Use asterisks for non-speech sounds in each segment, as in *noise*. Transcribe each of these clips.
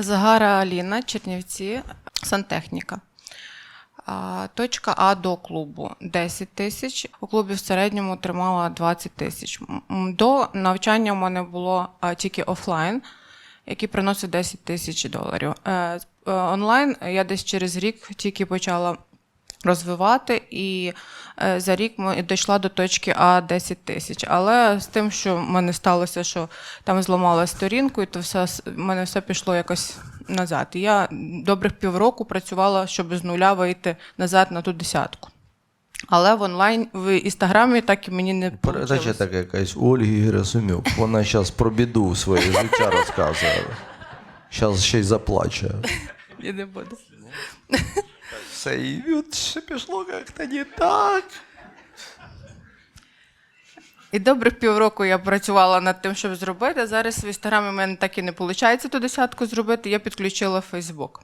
Загара Аліна, Чернівці, сантехніка. Точка А до клубу 10 тисяч. У клубі в середньому тримала 20 тисяч. До навчання в мене було тільки офлайн, який приносить 10 тисяч доларів. Е, е, Онлайн я десь через рік тільки почала розвивати, і е, за рік ми дійшла до точки А 10 тисяч. Але з тим, що в мене сталося, що там зламала сторінку, і то все в мене все пішло якось назад. І я добрих півроку працювала, щоб з нуля вийти назад на ту десятку. Але в онлайн в інстаграмі так і мені не Передача така якась Ольги Герасимюк. Вона зараз про біду своє життя розказує. Зараз ще й заплаче. *laughs* І не буду. Все, і от ще пішло як-то не так. І добрих півроку я працювала над тим, щоб зробити. Зараз в інстаграмі в мене так і не виходить ту десятку зробити. Я підключила Фейсбук.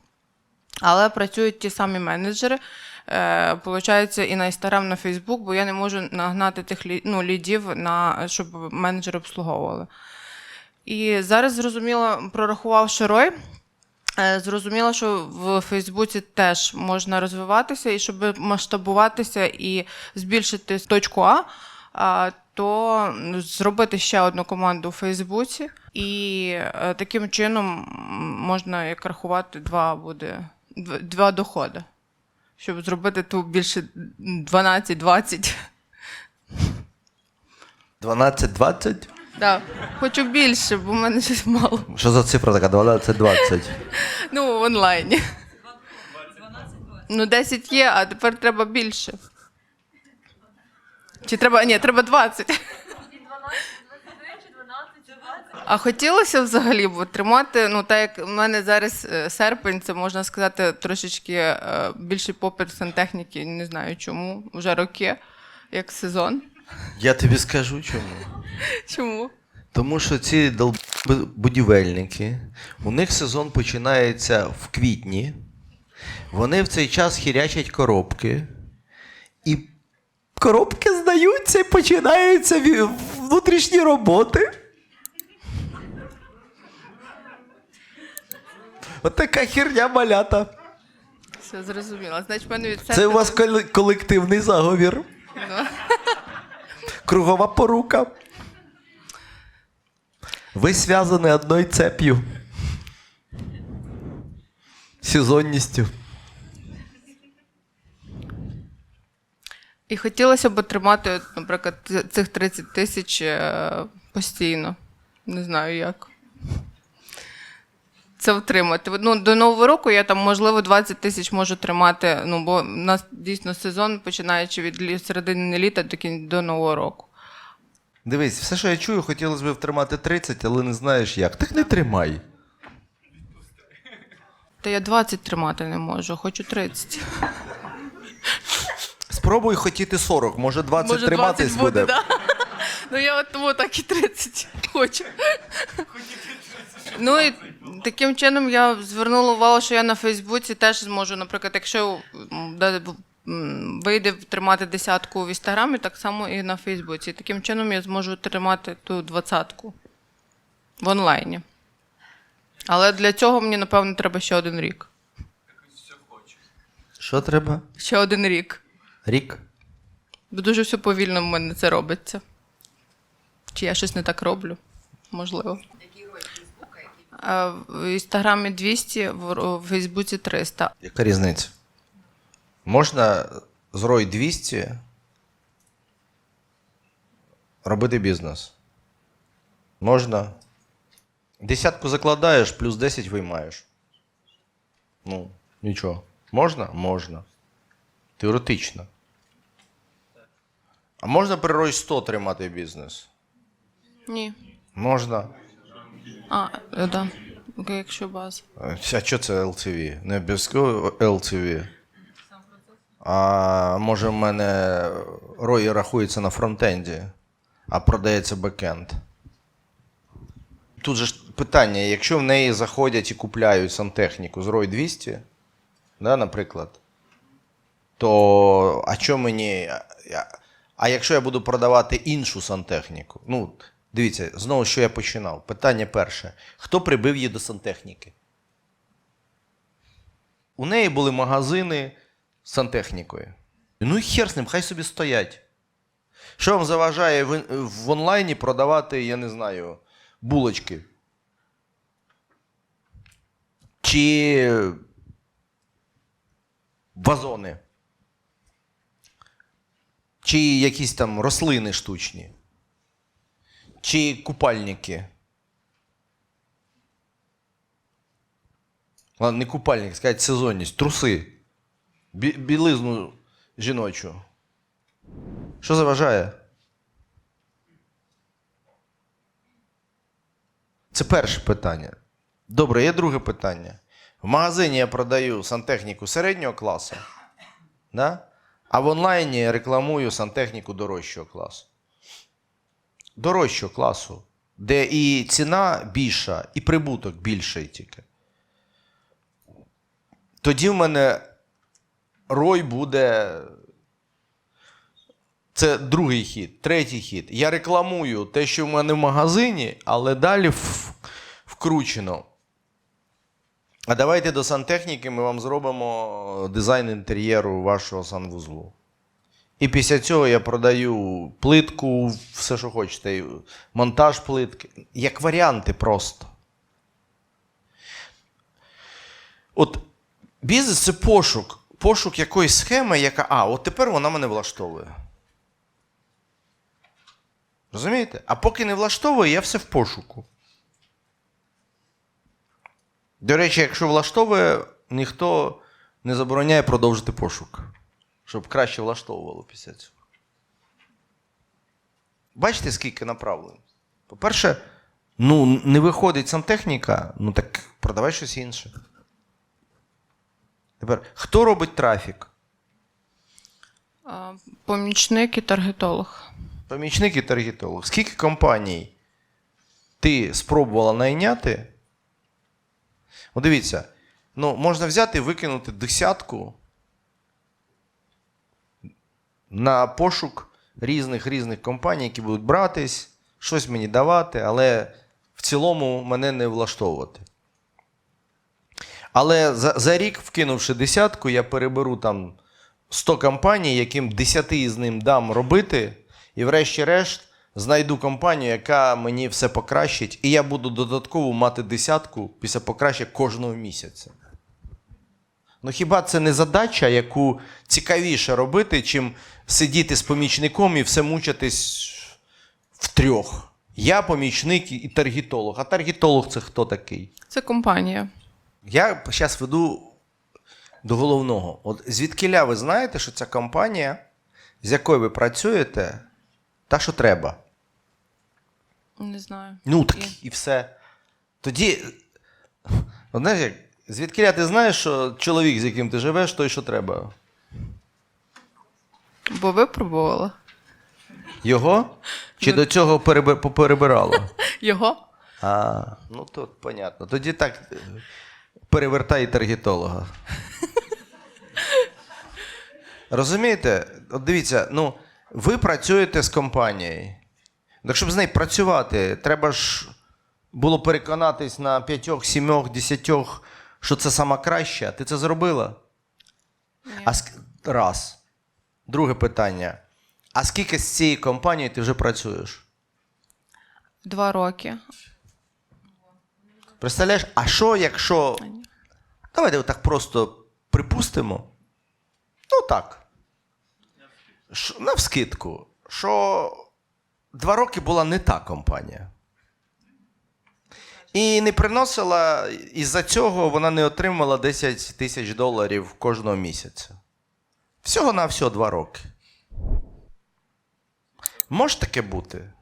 Але працюють ті самі менеджери. Е, получається, і на інстаграм, на Фейсбук, бо я не можу нагнати тих ну, лідів, на, щоб менеджери обслуговували. І зараз зрозуміло, прорахувавши рой, е, зрозуміло, що в Фейсбуці теж можна розвиватися, і щоб масштабуватися і збільшити точку А, то зробити ще одну команду у Фейсбуці, і е, таким чином можна як рахувати два буде два доходи, щоб зробити ту більше 12-20. 12-20? Так, хочу більше, бо в мене щось мало. Що за цифра така? 12-20. Ну, в онлайні. Ну, 10 є, а тепер треба більше. Чи треба. Ні, треба 20. А хотілося взагалі б тримати, ну так як в мене зараз е, серпень, це можна сказати трошечки е, більший попит сантехніки, не знаю чому, вже роки, як сезон. Я тобі скажу чому. Чому? Тому що ці будівельники, у них сезон починається в квітні. Вони в цей час хірячать коробки. І коробки здаються і починаються внутрішні роботи. От така херня малята. Все зрозуміло. Значить, мене від Це у вас коле- колективний заговір. Ну. Кругова порука. Ви зв'язані одною цеп'ю. Сезонністю. І хотілося б тримати, наприклад, цих 30 тисяч е, постійно. Не знаю як. Це втримати. Ну, до Нового року я там, можливо, 20 тисяч можу тримати, ну, бо в нас дійсно сезон, починаючи від середини літа до, кін- до Нового року. Дивись, все, що я чую, хотілося б втримати 30, але не знаєш як. Так не тримай. Та я 20 тримати не можу, хочу 30. Спробуй хотіти 40, може 20 Може, триматись 20 буде, буде. да? Ну я от тому так і 30 хочу. Ну і таким чином я звернула увагу, що я на Фейсбуці теж зможу, наприклад, якщо вийде тримати десятку в інстаграмі, так само і на Фейсбуці. Таким чином я зможу тримати ту двадцятку в онлайні. Але для цього мені, напевно, треба ще один рік. Що треба? Ще один рік. Рік. Бо дуже все повільно в мене це робиться. Чи я щось не так роблю? Можливо. А В інстаграмі 200, в в Фейсбуці 300. Яка різниця? Можна з ROI 200 робити бізнес. Можна. Десятку закладаєш, плюс 10 виймаєш. Ну, нічого. Можна? Можна. Теоретично. А можна при ROI 100 тримати бізнес? Ні. Можна. А, е, да. Окей, Якщо база. А що це LTV? Не обов'язково LTV. А може в мене ROI рахується на фронтенді, а продається бекенд. Тут же ж питання: якщо в неї заходять і купляють сантехніку з ROI 200, да, наприклад, то а що мені. А якщо я буду продавати іншу сантехніку? Ну, дивіться, знову що я починав. Питання перше: хто прибив її до сантехніки? у неї були магазини з сантехнікою. Ну і хер з ним, хай собі стоять. Що вам заважає в, онлайні продавати, я не знаю, булочки? Чи вазони? Чи якісь там рослини штучні? Чи купальники? Ладно, не купальник, сказати сезонність, труси. Бі- білизну жіночу. Що заважає? Це перше питання. Добре, є друге питання. В магазині я продаю сантехніку середнього класу, да? а в онлайні рекламую сантехніку дорожчого класу. Дорожчого класу, де і ціна більша, і прибуток більший тільки. Тоді в мене рой буде. Це другий хід, третій хід. Я рекламую те, що в мене в магазині, але далі вкручено. А давайте до сантехніки ми вам зробимо дизайн інтер'єру вашого санвузлу. І після цього я продаю плитку, все, що хочете, монтаж плитки. Як варіанти просто. От бізнес це пошук. Пошук якоїсь схеми, яка. А, от тепер вона мене влаштовує. Розумієте? А поки не влаштовує, я все в пошуку. До речі, якщо влаштовує, ніхто не забороняє продовжити пошук. Щоб краще влаштовувало після цього. Бачите, скільки направлень? По-перше, ну, не виходить сантехніка, ну так продавай щось інше. Тепер, хто робить трафік? Помічник і таргетолог. Помічник і таргетолог. Скільки компаній ти спробувала найняти? От дивіться, ну, можна взяти і викинути десятку на пошук різних різних компаній, які будуть братись, щось мені давати, але в цілому мене не влаштовувати. Але за, за рік, вкинувши десятку, я переберу там 100 компаній, яким 10 із ним дам робити, і врешті-решт знайду компанію, яка мені все покращить, і я буду додатково мати десятку після покращення кожного місяця. Ну хіба це не задача, яку цікавіше робити, чим сидіти з помічником і все мучитись втрьох? Я помічник і таргетолог. А таргетолог це хто такий? Це компанія. Я зараз веду до головного. От звідкиля ви знаєте, що ця компанія, з якою ви працюєте, та, що треба. Не знаю. Ну так І- і все. Тоді, знаєш, як, звідкиля ти знаєш, що чоловік, з яким ти живеш, той, що треба. Бо випробувала. Його? Чи до цього перебе-? *laughs* Його? А, ну тут понятно. Тоді так е, перевертай таргетолога. *laughs* Розумієте? От дивіться, ну, ви працюєте з компанією. Так щоб з нею працювати, треба ж було переконатись на п'ятьох, сімьох, десятьох, що це сама краща. Ти це зробила? Ні. А ск... раз. Друге питання. А скільки з цією компанією ти вже працюєш? Два роки. Представляєш, а що, якщо. Давайте отак просто припустимо. Ну так. Навскидку, що два роки була не та компанія. І не приносила, із-за цього вона не отримала 10 тисяч доларів кожного місяця. Всього на всього два роки. Може таке бути?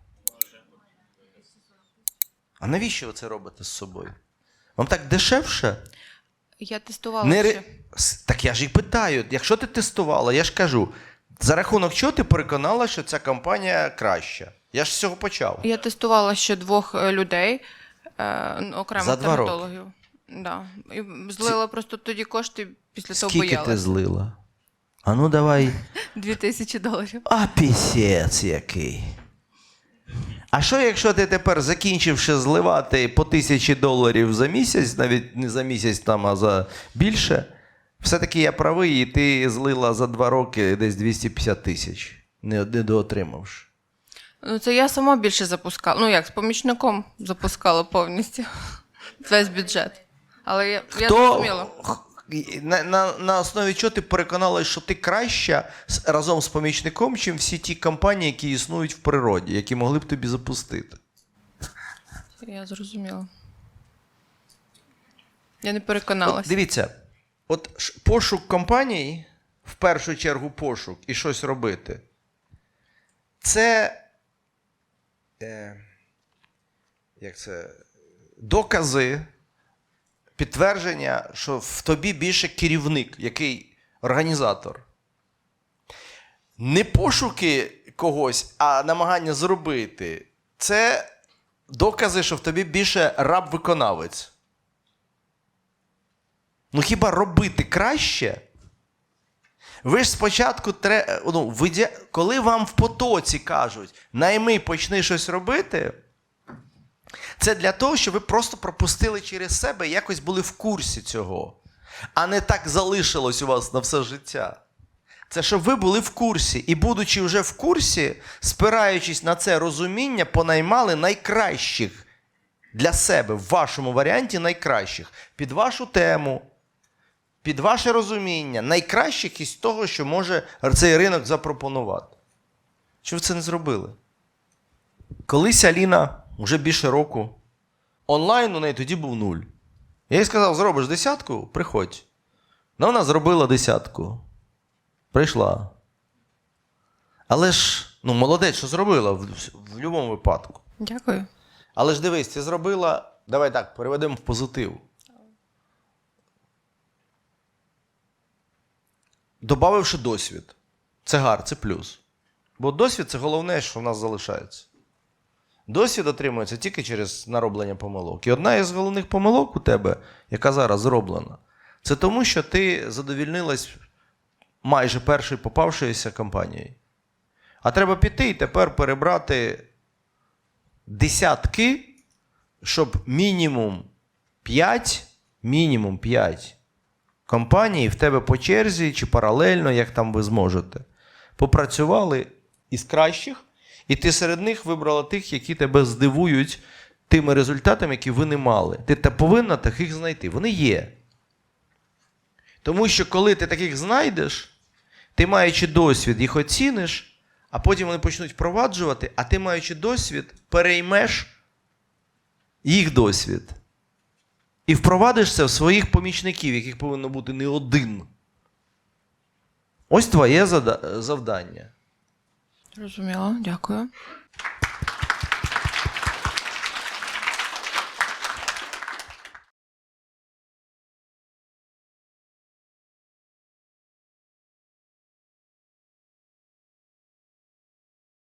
А навіщо ви це робите з собою? Вам так дешевше? Я тестувала Не... ще. Так я ж і питаю, якщо ти тестувала, я ж кажу, за рахунок чого ти переконала, що ця компанія краща? Я ж з цього почав. Я тестувала ще двох е, людей, е, окремо За два роки? Да. І злила просто тоді кошти, після того Скільки ти злила? А ну давай. *laughs* Дві тисячі доларів. А пісець який. А що, якщо ти тепер закінчивши зливати по тисячі доларів за місяць, навіть не за місяць там, а за більше, Все-таки я правий, і ти злила за два роки десь 250 тисяч, не, не доотримавши. Ну, це я сама більше запускала. Ну як, з помічником запускала повністю *laughs* весь бюджет. Але я, я зрозуміла. на, на, на основі чого ти переконалась, що ти краща з- разом з помічником, чим всі ті компанії, які існують в природі, які могли б тобі запустити? Я зрозуміла. Я не От, переконалася. дивіться, от ш- пошук компаній, в першу чергу пошук і щось робити. Це. Як це? Докази, підтвердження, що в тобі більше керівник, який організатор. Не пошуки когось, а намагання зробити. Це докази, що в тобі більше раб-виконавець. Ну хіба робити краще? Ви ж спочатку тре... ну, в коли вам в потоці кажуть, найми почни щось робити, це для того, щоб ви просто пропустили через себе і якось були в курсі цього. А не так залишилось у вас на все життя. Це щоб ви були в курсі. І, будучи вже в курсі, спираючись на це розуміння, понаймали найкращих для себе в вашому варіанті найкращих під вашу тему, під ваше розуміння, найкращих із того, що може цей ринок запропонувати. Чи ви це не зробили? Колись Аліна вже більше року. Онлайн у неї тоді був нуль. Я їй сказав: зробиш десятку, приходь. Ну, вона зробила десятку. Прийшла. Але ж, ну, молодець, що зробила в, в будь-якому випадку. Дякую. Але ж дивись, ти зробила. Давай так, переведемо в позитив. Добавивши досвід. Це гар, це плюс. Бо досвід це головне, що в нас залишається. Досвід отримується тільки через нароблення помилок. І одна із головних помилок у тебе, яка зараз зроблена, це тому, що ти задовільнилась майже першою попавшоюся компанією. А треба піти і тепер перебрати десятки, щоб мінімум 5, мінімум 5 компаній в тебе по черзі чи паралельно, як там ви зможете, попрацювали із кращих, і ти серед них вибрала тих, які тебе здивують тими результатами, які ви не мали. Ти та повинна таких знайти. Вони є. Тому що коли ти таких знайдеш, ти маючи досвід, їх оціниш, а потім вони почнуть впроваджувати, а ти, маючи досвід, переймеш їх досвід. І впровадиш це в своїх помічників, яких повинно бути не один. Ось твоє завдання. Зрозуміло, дякую.